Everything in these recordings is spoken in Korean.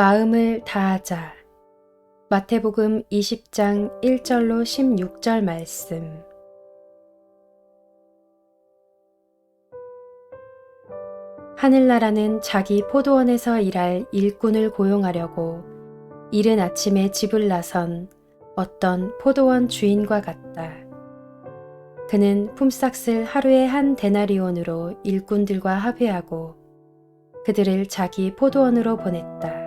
마음을 다하자. 마태복음 20장 1절로 16절 말씀. 하늘나라는 자기 포도원에서 일할 일꾼을 고용하려고 이른 아침에 집을 나선 어떤 포도원 주인과 같다. 그는 품삯을 하루에 한 데나리온으로 일꾼들과 합의하고 그들을 자기 포도원으로 보냈다.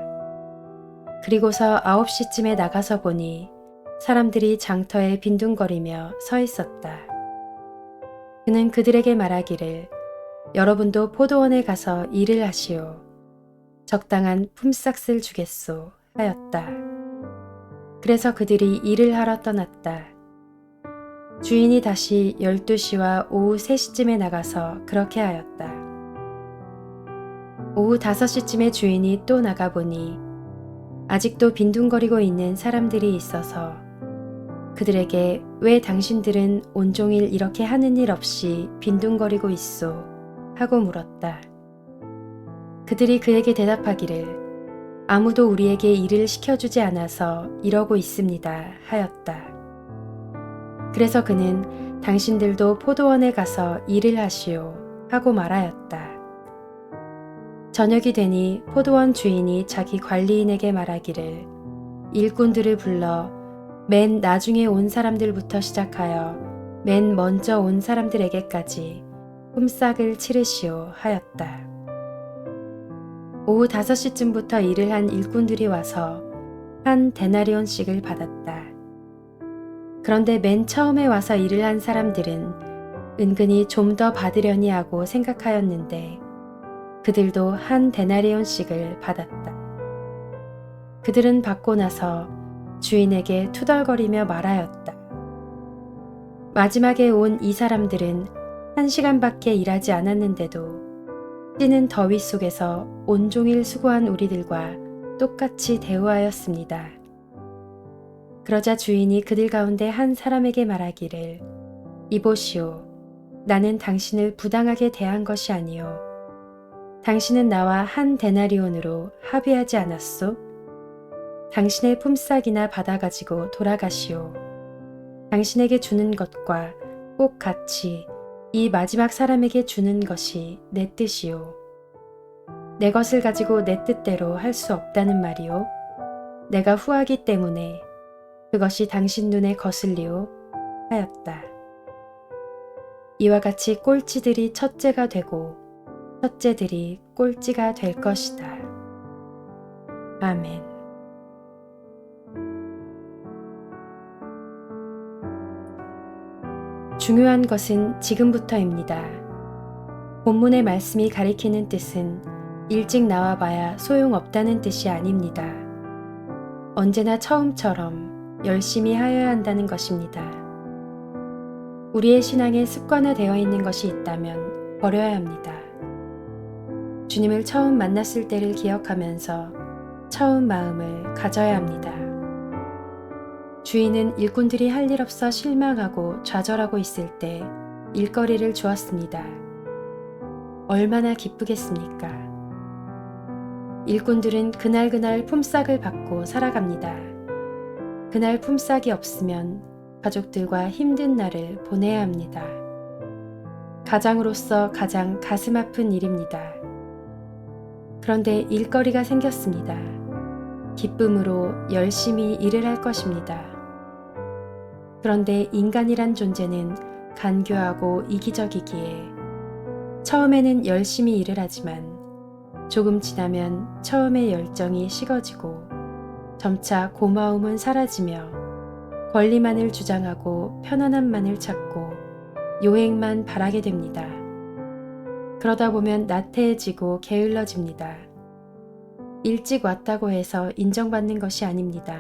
그리고서 9시쯤에 나가서 보니 사람들이 장터에 빈둥거리며 서 있었다. 그는 그들에게 말하기를 여러분도 포도원에 가서 일을 하시오. 적당한 품삯을 주겠소 하였다. 그래서 그들이 일을 하러 떠났다. 주인이 다시 12시와 오후 3시쯤에 나가서 그렇게 하였다. 오후 5시쯤에 주인이 또 나가보니 아직도 빈둥거리고 있는 사람들이 있어서 그들에게 왜 당신들은 온종일 이렇게 하는 일 없이 빈둥거리고 있소? 하고 물었다. 그들이 그에게 대답하기를 아무도 우리에게 일을 시켜주지 않아서 이러고 있습니다. 하였다. 그래서 그는 당신들도 포도원에 가서 일을 하시오. 하고 말하였다. 저녁이 되니 포도원 주인이 자기 관리인에게 말하기를 일꾼들을 불러 맨 나중에 온 사람들부터 시작하여 맨 먼저 온 사람들에게까지 품삯을 치르시오 하였다. 오후 5시쯤부터 일을 한 일꾼들이 와서 한 데나리온씩을 받았다. 그런데 맨 처음에 와서 일을 한 사람들은 은근히 좀 더 받으려니 하고 생각하였는데 그들도 한 데나리온씩을 받았다. 그들은 받고 나서 주인에게 투덜거리며 말하였다. 마지막에 온 이 사람들은 한 시간밖에 일하지 않았는데도 찌는 더위 속에서 온종일 수고한 우리들과 똑같이 대우하였습니다. 그러자 주인이 그들 가운데 한 사람에게 말하기를 이보시오. 나는 당신을 부당하게 대한 것이 아니오. 당신은 나와 한 데나리온으로 합의하지 않았소? 당신의 품삯이나 받아 가지고 돌아가시오. 당신에게 주는 것과 꼭 같이 이 마지막 사람에게 주는 것이 내 뜻이오. 내 것을 가지고 내 뜻대로 할 수 없다는 말이오. 내가 후하기 때문에 그것이 당신 눈에 거슬리오 하였다. 이와 같이 꼴찌들이 첫째가 되고 첫째들이 꼴찌가 될 것이다. 아멘. 중요한 것은 지금부터입니다. 본문의 말씀이 가리키는 뜻은 일찍 나와봐야 소용없다는 뜻이 아닙니다. 언제나 처음처럼 열심히 하여야 한다는 것입니다. 우리의 신앙에 습관화되어 있는 것이 있다면 버려야 합니다. 주님을 처음 만났을 때를 기억하면서 처음 마음을 가져야 합니다. 주인은 일꾼들이 할 일 없어 실망하고 좌절하고 있을 때 일거리를 주었습니다. 얼마나 기쁘겠습니까? 일꾼들은 그날그날 품삯을 받고 살아갑니다. 그날 품삯이 없으면 가족들과 힘든 날을 보내야 합니다. 가장으로서 가장 가슴 아픈 일입니다. 그런데 일거리가 생겼습니다. 기쁨으로 열심히 일을 할 것입니다. 그런데 인간이란 존재는 간교하고 이기적이기에 처음에는 열심히 일을 하지만 조금 지나면 처음의 열정이 식어지고 점차 고마움은 사라지며 권리만을 주장하고 편안함만을 찾고 요행만 바라게 됩니다. 그러다 보면 나태해지고 게을러집니다. 일찍 왔다고 해서 인정받는 것이 아닙니다.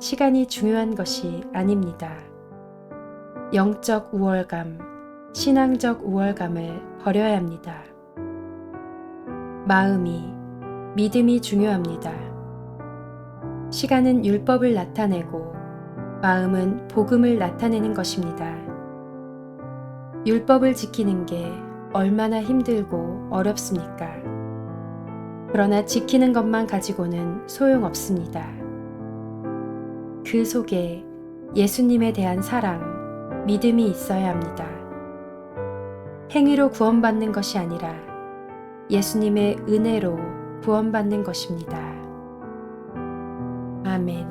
시간이 중요한 것이 아닙니다. 영적 우월감, 신앙적 우월감을 버려야 합니다. 마음이, 믿음이 중요합니다. 시간은 율법을 나타내고 마음은 복음을 나타내는 것입니다. 율법을 지키는 게 얼마나 힘들고 어렵습니까? 그러나 지키는 것만 가지고는 소용없습니다. 그 속에 예수님에 대한 사랑, 믿음이 있어야 합니다. 행위로 구원받는 것이 아니라 예수님의 은혜로 구원받는 것입니다. 아멘.